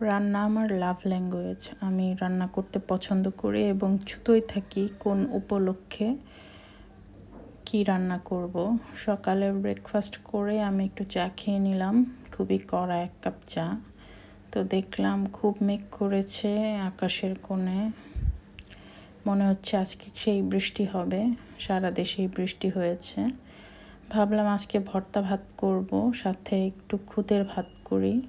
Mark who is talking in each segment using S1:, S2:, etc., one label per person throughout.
S1: রান্না আমার লাভ ল্যাঙ্গুয়েজ আমি রান্না করতে পছন্দ করি এবং ছুতোই থাকি কোন উপলক্ষে কি রান্না করব। সকালে ব্রেকফাস্ট করে আমি একটু চা খেয়ে নিলাম, খুবই কড়া এক কাপ চা। তো দেখলাম খুব মেঘ করেছে আকাশের কোণে। মনে হচ্ছে আজকে সেই বৃষ্টি হবে, সারা দেশেই বৃষ্টি হয়েছে। ভাবলাম আজকে ভর্তা ভাত করব, সাথে একটু খুদের ভাত করি।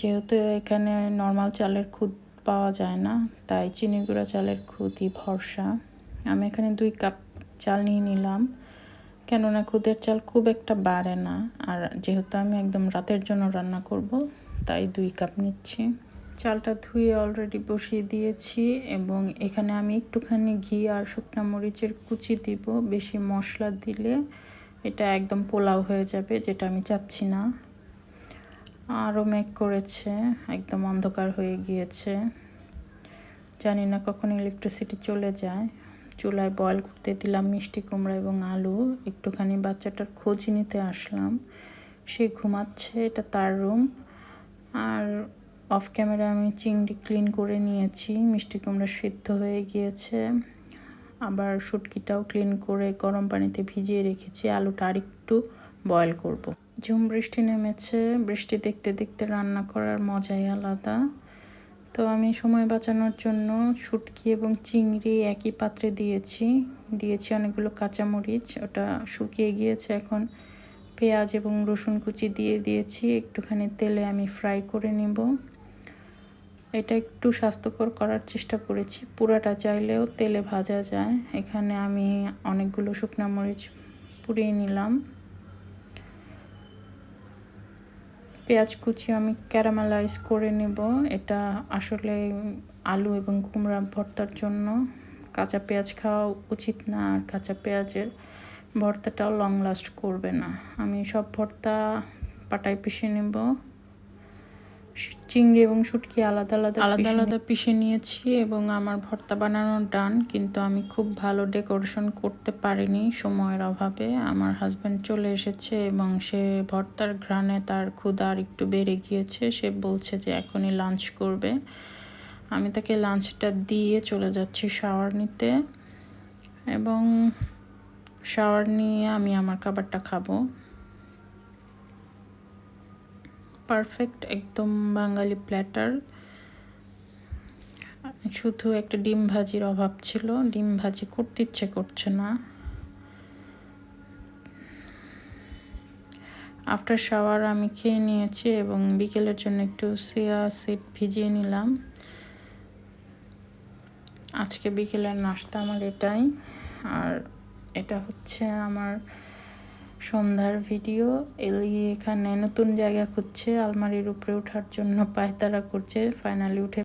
S1: যেহেতু এখানে নর্মাল চালের খুদ পাওয়া যায় না, তাই চিনি গুঁড়া চালের খুদই ভরসা। আমি এখানে দুই কাপ চাল নিয়ে নিলাম, কেননা খুদের চাল খুব একটা বাড়ে না, আর যেহেতু আমি একদম রাতের জন্য রান্না করব, তাই দুই কাপ নিচ্ছি। চালটা ধুয়ে অলরেডি বসিয়ে দিয়েছি, এবং এখানে আমি একটুখানি ঘি আর শুকনো মরিচের কুচি দিব। বেশি মশলা দিলে এটা একদম পোলাও হয়ে যাবে, যেটা আমি চাচ্ছি না। আরও মেঘ করেছে, একদম অন্ধকার হয়ে গিয়েছে। জানি না কখন ইলেকট্রিসিটি চলে যায়। চুলায় বয়ল করতে দিলাম মিষ্টি কুমড়া এবং আলু। একটুখানি বাচ্চাটার খোঁজ নিতে আসলাম। সে ঘুমাচ্ছে, এটা তার রুম আর অফ ক্যামেরা আমি চিংড়ি ক্লিন করে নিয়েছি। মিষ্টি কুমড়া সিদ্ধ হয়ে গিয়েছে। আবার শুটকিটাও ক্লিন করে গরম পানিতে ভিজিয়ে রেখেছি। আলুটা আরেকটু বয়ল করব। ঝুম বৃষ্টি নেমেছে, বৃষ্টি দেখতে দেখতে রান্না করার মজাই আলাদা। তো আমি সময় বাঁচানোর জন্য শুটকি এবং চিংড়ি একই পাত্রে দিয়েছি। দিয়েছি অনেকগুলো কাঁচামরিচ, ওটা শুকিয়ে গিয়েছে এখন। পেঁয়াজ এবং রসুন কুচি দিয়ে দিয়েছি, একটুখানি তেলে আমি ফ্রাই করে নিব। এটা একটু স্বাস্থ্যকর করার চেষ্টা করেছি, পুরাটা চাইলেও তেলে ভাজা যায়। এখানে আমি অনেকগুলো শুকনো মরিচ পুড়িয়ে নিলাম। পেঁয়াজ কুচি আমি ক্যারামেলাইজ করে নেব। এটা আসলে আলু এবং কুমড়া ভর্তার জন্য। কাঁচা পেঁয়াজ খাওয়া উচিত না, আর কাঁচা পেঁয়াজের ভর্তাটাও লং লাস্ট করবে না। আমি সব ভর্তা পাটায় পিষে নেব। চিংড়ি এবং শুটকি আলাদা আলাদা আলাদা আলাদা পিষে নিয়েছি এবং আমার ভর্তা বানানোর ডান কিন্তু আমি খুব ভালো ডেকোরেশন করতে পারিনি সময়ের অভাবে। আমার হাজব্যান্ড চলে এসেছে এবং সে ভর্তার ঘ্রাণে তার ক্ষুদা একটু বেড়ে গিয়েছে। সে বলছে যে এখনই লাঞ্চ করবে। আমি তাকে লাঞ্চটা দিয়ে চলে যাচ্ছি শাওয়ার নিতে এবং শাওয়ার নিয়ে আমি আমার খাবারটা খাব। পারফেক্ট একদম বাঙালি প্ল্যাটার শুধু একটা ডিম ভাজির অভাব ছিল, ডিম ভাজি করতে ইচ্ছে করছে না। আফটার শাওয়ার আমি খেয়ে নিয়েছি এবং বিকেলের জন্য একটু সিয়া সিট ভিজিয়ে নিলাম। আজকে বিকেলের নাস্তা আমার এটাই। আর এটা হচ্ছে আমার সন্ধ্যার ভিডিও এলি এখানে নতুন জায়গা খুঁজছে, আলমারির উপরে ওঠার জন্য পায়তারা করছে ফাইনালি উঠে